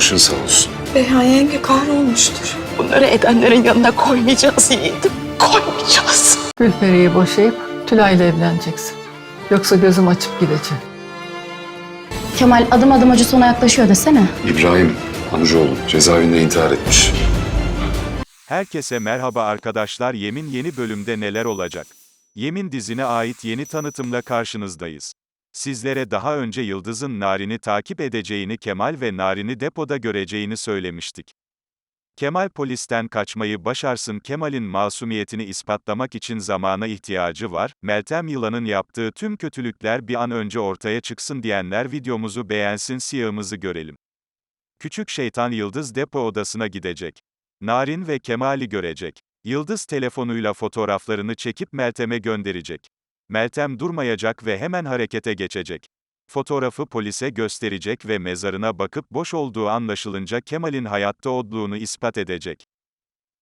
Başın sağ olsun. Beyhan yenge kahrolmuştur. Bunları edenlerin yanına koymayacağız yiğidim. Koymayacağız. Gülperi'yi boşayıp Tülay'la evleneceksin. Yoksa gözüm açıp gideceğim. Kemal adım adım acı sona yaklaşıyor desene. İbrahim amcaoğlu cezaevinde intihar etmiş. Herkese merhaba arkadaşlar Yemin yeni bölümde neler olacak? Yemin dizine ait yeni tanıtımla karşınızdayız. Sizlere daha önce Yıldız'ın Narin'i takip edeceğini Kemal ve Narin'i depoda göreceğini söylemiştik. Kemal polisten kaçmayı başarsın Kemal'in masumiyetini ispatlamak için zamana ihtiyacı var, Meltem Yılan'ın yaptığı tüm kötülükler bir an önce ortaya çıksın diyenler videomuzu beğensin siyahımızı görelim. Küçük şeytan Yıldız depo odasına gidecek. Narin ve Kemal'i görecek. Yıldız telefonuyla fotoğraflarını çekip Meltem'e gönderecek. Meltem durmayacak ve hemen harekete geçecek. Fotoğrafı polise gösterecek ve mezarına bakıp boş olduğu anlaşılınca Kemal'in hayatta olduğunu ispat edecek.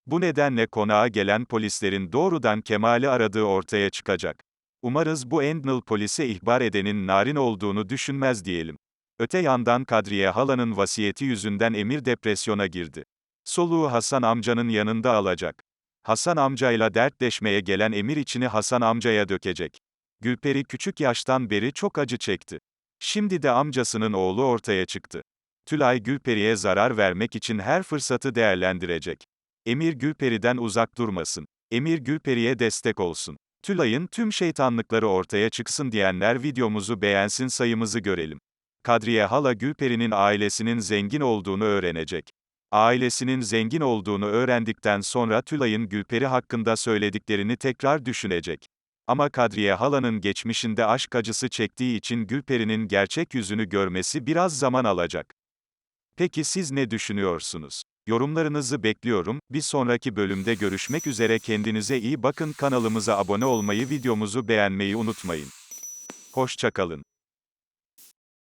Bu nedenle konağa gelen polislerin doğrudan Kemal'i aradığı ortaya çıkacak. Umarız bu Endnal polise ihbar edenin Narin olduğunu düşünmez diyelim. Öte yandan Kadriye halanın vasiyeti yüzünden Emir depresyona girdi. Soluğu Hasan amcanın yanında alacak. Hasan amcayla dertleşmeye gelen Emir içini Hasan amcaya dökecek. Gülperi küçük yaştan beri çok acı çekti. Şimdi de amcasının oğlu ortaya çıktı. Tülay Gülperi'ye zarar vermek için her fırsatı değerlendirecek. Emir Gülperi'den uzak durmasın. Emir Gülperi'ye destek olsun. Tülay'ın tüm şeytanlıkları ortaya çıksın diyenler videomuzu beğensin sayımızı görelim. Kadriye hala Gülperi'nin ailesinin zengin olduğunu öğrenecek. Ailesinin zengin olduğunu öğrendikten sonra Tülay'ın Gülperi hakkında söylediklerini tekrar düşünecek. Ama Kadriye halanın geçmişinde aşk acısı çektiği için Gülperi'nin gerçek yüzünü görmesi biraz zaman alacak. Peki siz ne düşünüyorsunuz? Yorumlarınızı bekliyorum. Bir sonraki bölümde görüşmek üzere kendinize iyi bakın kanalımıza abone olmayı videomuzu beğenmeyi unutmayın. Hoşçakalın.